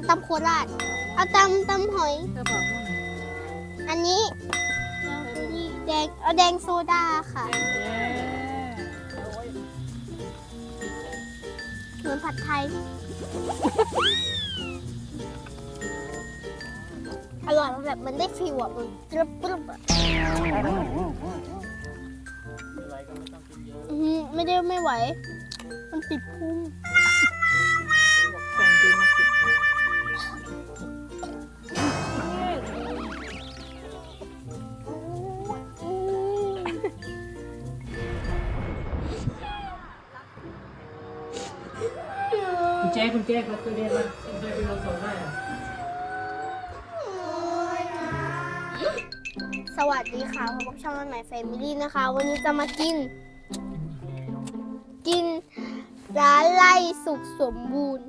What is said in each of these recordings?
เอาตำโคราชเอาตำตำหอย เธอบอกว่าอันนี้แดงเอาแดงโซดาค่ะเหมือนผัดไทย อร่อยมันแบบมันได้ฟิวอะมันกรึบกรึบอะอื้อหือไม่ได้ไม่ไหว มันติดพุง คุณแจ๊คคุณแจ๊คเราเคยเรียนมาคุณแจ๊คเป็นคนสอนได้สวัสดีค่ะพบกับช่องวันใหม่แฟมิลี่นะคะ วันนี้จะมากิน กินร้านไล่สุขสมบูรณ์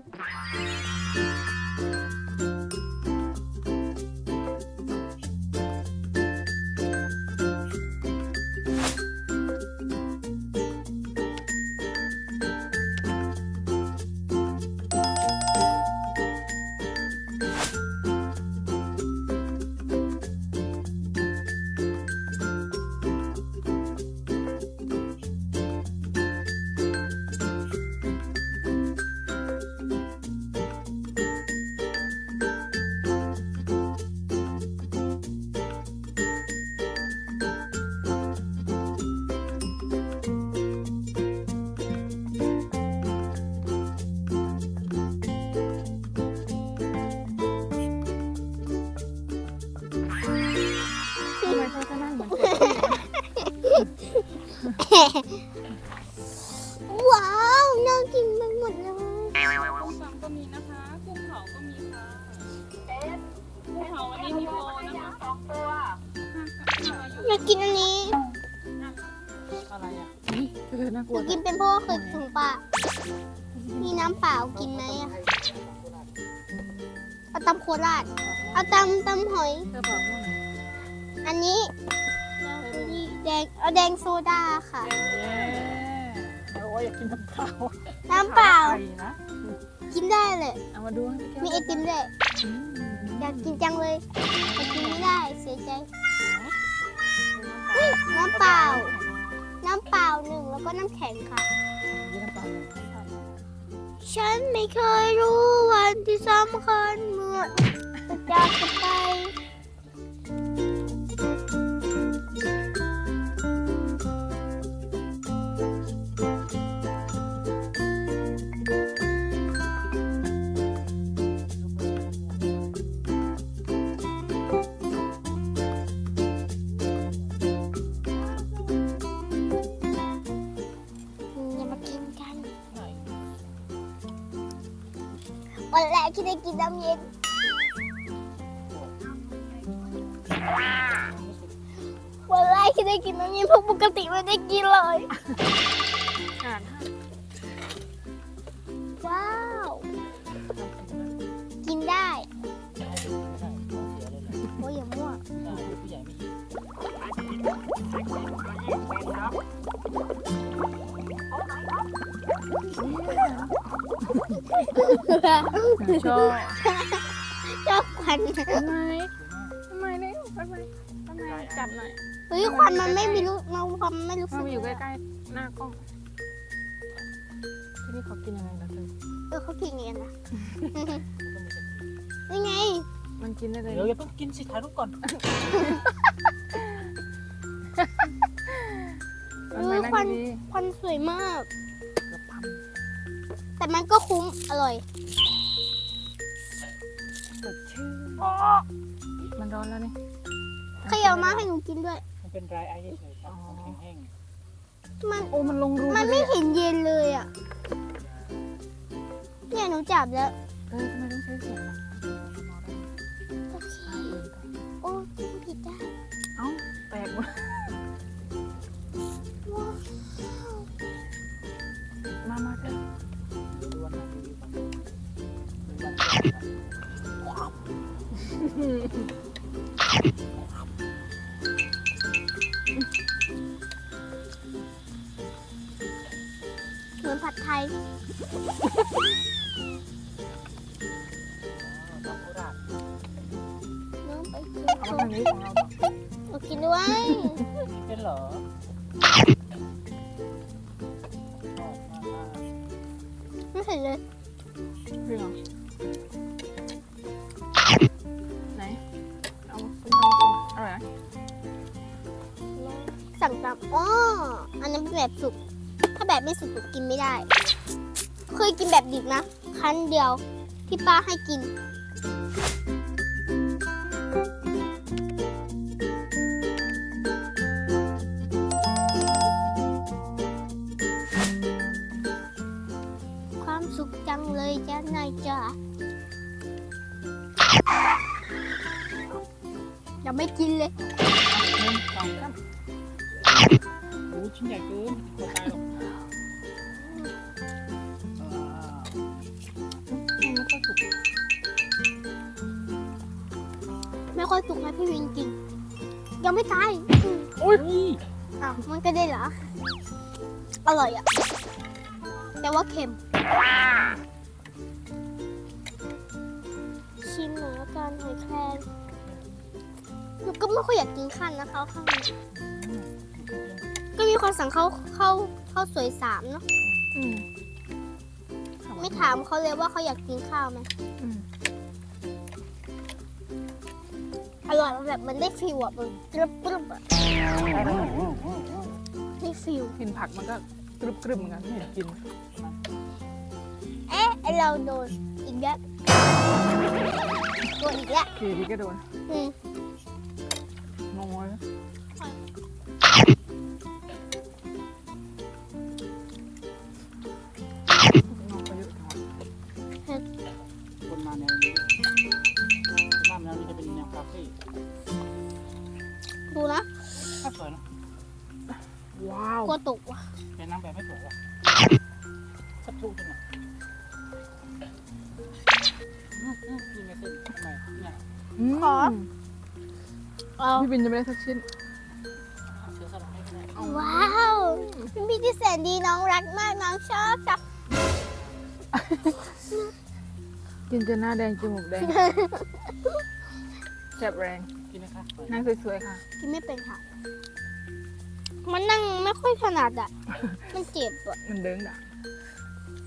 ำเปล่ากินไหมอะเอาตำโคราช เอาตำตำหอยเธอบอกว่าไงอันนี้แดงเอาแดงโซดาค่ะ เย้โอ้ยอยากกินน้ำเปล่าน้ำเปล่า ไข่นะกินได้เลย เอามาดูให้พี่แก้วมีไอติมด้วยอืมอยากกินจังเลยแต่กินไม่ได้เสียใจน้ำเปล่า น้ำเปล่าหนึ่งแล้วก็น้ำแข็งค่ะมีน้ำเปล่าเลย ฉันไม่เคยรู้วันที่สำคัญเมื่อจากไป วันแรกที่ได้กินน้ำเย็นวันแรกที่ได้กินน้ำเย็นเพราะปกติไม่ได้กินเลย ชอบชอบควันทำไมทำไมเนี่ยทำไมทำไมจับหน่อยเฮ้ยควันมันไม่มีรู้มันความนไม่รู้สึมากมาอยู่ใกล้ๆหน้ากล้องที่นี่เขากินยังไงนะเธอเออเขากินอย่างนี้นะนี่ไง มันกินได้เลยเดี๋ยวอย่าเพิ่งกินสิถ่ายรูปก่อนมันไม่เออควันั่นงดีควันสวยมากๆเกือบพันแต่มันก็คุ้มอร่อย มันร้อนแล้วนี่ใครเอามาให้หนูกินด้วย มันเป็นดรายไอซ์เฉยๆครับของแห้งมันโอ้มันลงรูมันพอไม่ดีอะเห็นเย็นเลยอะ เนี่ยหนูจับแล้ว เออทำไมต้องใช้เสียงดัง 음. อ๋ออันนั้นเป็นแบบสุก ถ้าแบบไม่สุกหนูกินไม่ได้ เคยกินแบบดิบนะครั้งเดียวที่ป้าให้กินความสุขจังเลยจ้านายจ๋ายังไม่กินเลยหนึ่งสองสาม อ้ชิ้นใหญ่เกินตัวตายหรอกไม่ค่อยสุกไม่ค่อยสุกให้พี่วินกิน ยังไม่ตายอุ้ยอ้าวมันก็ได้เหรอ อร่อยอะแต่ว่าเค็ม ชิมหน่อยละกันหอยแครงหนูก็ไม่ค่อยอยากกินขั้นนะคะข้าวก็ มีคนสั่งข้าวข้าวข้าวสวยสามเนาะอืมไม่ถามเขาเลยว่าเขาอยากกินข้าวไหมอืมอร่อยมันแบบมันได้ฟิลอะมันกรึบกรึบอะได้ฟิลกินผักมันก็กรึบกรึบเหมือนกันไม่เห็นกิน เอ๊ะไอเราโดนอีกแล้วโดนอีกแล้วกี่ทีก็โดนอืม มาแนวนี้คนมาแนวนี้จะเป็นแนวคาเฟ่ดูนะ ถ้าสวยนะว้าว กลัวตกว่ะเป็นน้ำแบบไม่ถูกว่ะสักทุกจังอะอืมอืมนี่ไม่ขึ้นทำไมเนี่ยขอ เอา พี่บินจะไม่ได้สักชิ้นเสือสลับให้ก็ได้ว้าวเป็นพี่ที่แสนดีน้องรักมากน้องชอบจับ กินจนหน้าแดงจมูกแดงแสบแรงกินนะคะนั่งสวยๆค่ะ กินไม่เป็นค่ะ มันนั่งไม่ค่อยถนัดอะ มันเจ็บอะมันเด้งด่ะ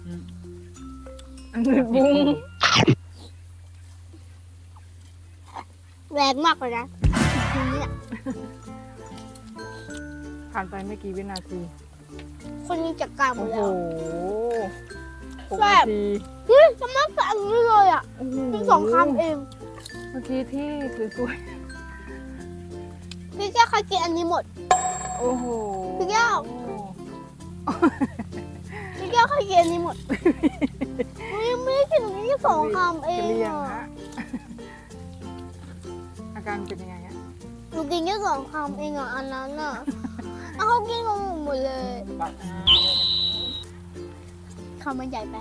อืมอันนี้บุ้งแรงมากเลยนะทีนี้อะผ่านไปไม่กี่วินาที คนนี้จัดการหมโอ้ดโหแล้วหกแซ่นาบที เฮ้ยทำไมใส่อันนี้เลยอะโอ้โหเพิ่งสองคำเองเมื่อกี้ที่สวยพี่แก้วเคยกินอันนี้หมด ๆ โอ้โหพี่แก้ว พี่แก้วเคยกินอันนี้หมดไม่ไม่ได้กินอันนี้สองคำเองกะเลียงอะฮะอาการเป็นยังไงฮะหนูกินแค่สองคำเองอะอันนั้นอะแล้วเขากินของหนูหมดเลยบักอาคำมันใหญ่ไป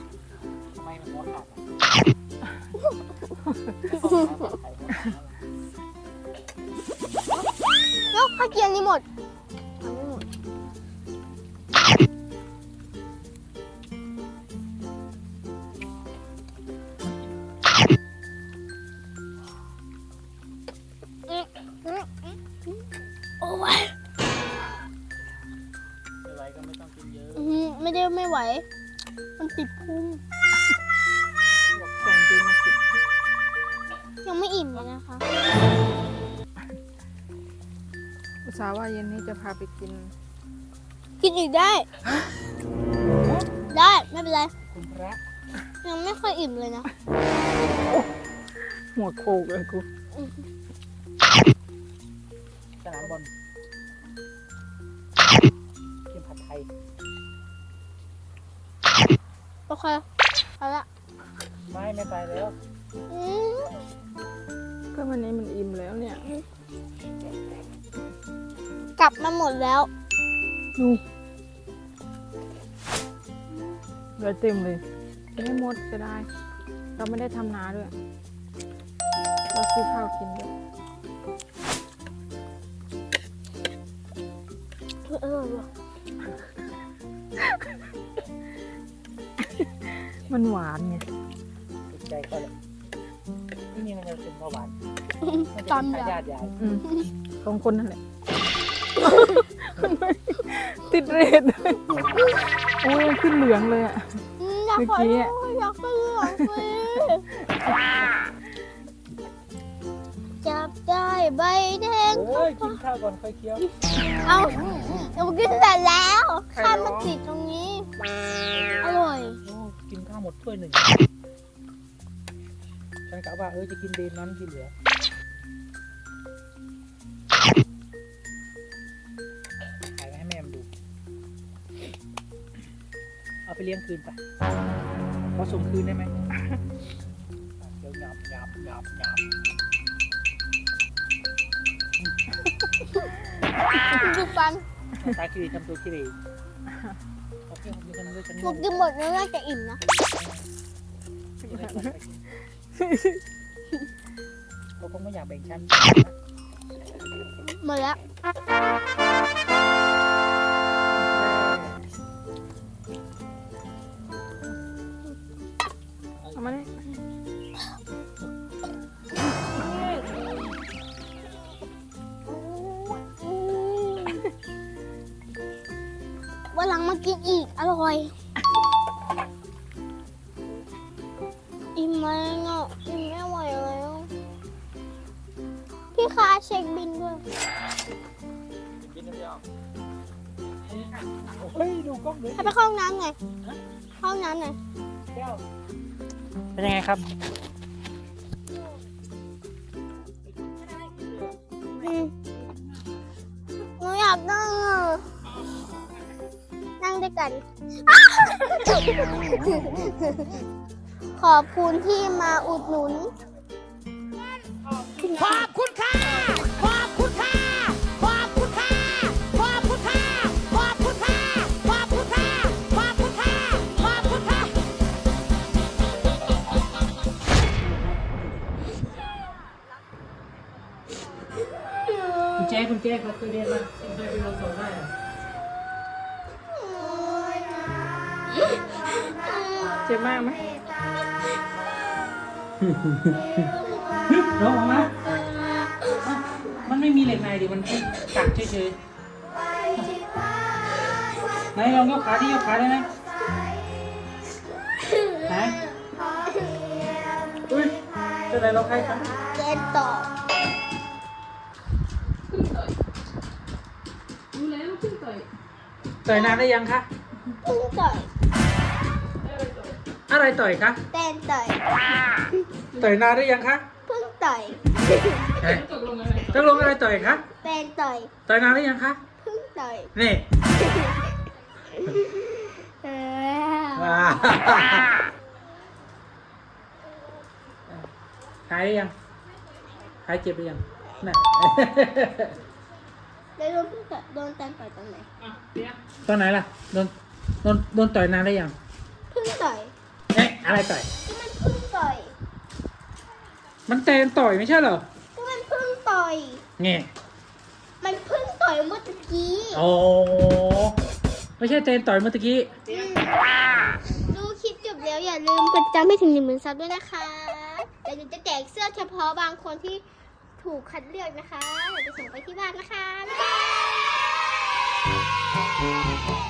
ทำไมมันหัวขาดอะแล้วเขากินอันนี้หมดอันนี้หมดโอ้ยไม่ไหวก็ไม่ต้องกินเยอะ อื้อหือไม่ได้ไม่ไหว มันติดพุง ส่าห์ว่าเย็นนี้จะพาไปกิน กินอีกได้ ได้ไม่เป็นไร คุณพระยังไม่ค่อยอิ่มเลยนะ หัวโขกเลยกูสนามบอลกินผัดไทยโอเคเอาละไม่ไม่ไปแล้วอืมก็วันนี้มันอิ่มแล้วเนี่ย กลับมาหมดแล้ว ดูเหลือเต็มเลยจะไม่หมดจะได้ เราไม่ได้ทำนาด้วย เราซื้อข้าวกินด้วยเออว่ะมันหวานไงติดใจก็เลยนี่มันจะเป็นเบาหวานน่าจะเป็นทายาทยายอืมสองคนนั่นแหละ ติดเรทเลยโอ้ยขึ้นเหลืองเลยอะอืมอยากเมื่อขอกี้ดูอะอยากขอดูอยากซื้อจับได้ใบแดง เอ้ยกินข้าวก่อนค่อยเคี้ยวเอาหนูกินเสร็จแล้วข้าวมันติดตรงนี้ อร่อย โอ้กินข้าวหมดถ้วยหนึ่งฉันกะว่าเออจะกินเดนนั้นที่เหลือ เลี้ยงคืนไปพอส่งคืนได้ไหมเดี๋ยวหยับหยับหยับหยับดูฟันตาคิริทำตัวคิริโอเคมีคนด้วยฉันหนูกินหมดแล้วน่าจะอิ่มนะเขาคงไม่อยากแบ่งชั้นหมดแล้ว วันหลังมากินอีก อร่อย อิ่มไหมอะอิ่มไม่ไหวแล้วพี่คะเช็คบินด้วยเฮ้ยดูกล้องดูให้ไปเข้าห้องน้ำไงเข้าห้องน้ำหน่อยแก้วเป็นยังไงครับ กัน ขอบคุณที่มาอุดหนุน ขอบคุณค่ะ ขอบคุณค่ะ ขอบคุณค่ะ ขอบคุณค่ะ ขอบคุณค่ะ ขอบคุณค่ะ ขอบคุณค่ะ ขอบคุณค่ะ คุณเจ๊คุณเจ๊เขาเคยเรียนมาเคยไปลงสอนได้ จ็บมากไหมร้องออกมามันไม่มีเหล็กในดิมันแค่กัดเฉยๆไหนลองยกขาที่ยกขาได้ไหมไหนอุ้ยจะไหนเราใครครับเจนต่อต่อยนานได้ยังคะเพึ่งต่อย อะไรต่อยคะเต้นต่อยต่อยนานได้ยังคะเพึ่งต่อยตกลงอะไรต่อยคะเต้นต่อยต่อยนานได้ยังคะเพึ่งต่อยนี่เออว้าหายได้ยังหายเจ็บหรือยังน่ะแล้วโดนเพึ่งต่อยโดนเต้นต่อยตรงไหนตอนไหนล่ะโดนโดนโดนต่อยนานได้ยังเพึ่งต่อย เอ๊ะอะไรต่อย ก็มันเพึ่งต่อย มันแตนต่อยไม่ใช่เหรอก็มันเพึ่งต่อย ไงมันเพึ่งต่อยเมื่อตะกี้โอ้ไม่ใช่แตนต่อยเมื่อตะกี้ อืมดูคลิปจบแล้วอย่าลืมกดติดตามให้ถึงหนึ่งหมื่นซับด้วยนะคะเดี๋ยวหนูจะแจกเสื้อเฉพาะบางคนที่ถูกคัดเลือกนะคะเดี๋ยวจะส่งไปที่บ้านนะคะบ๊ายบาย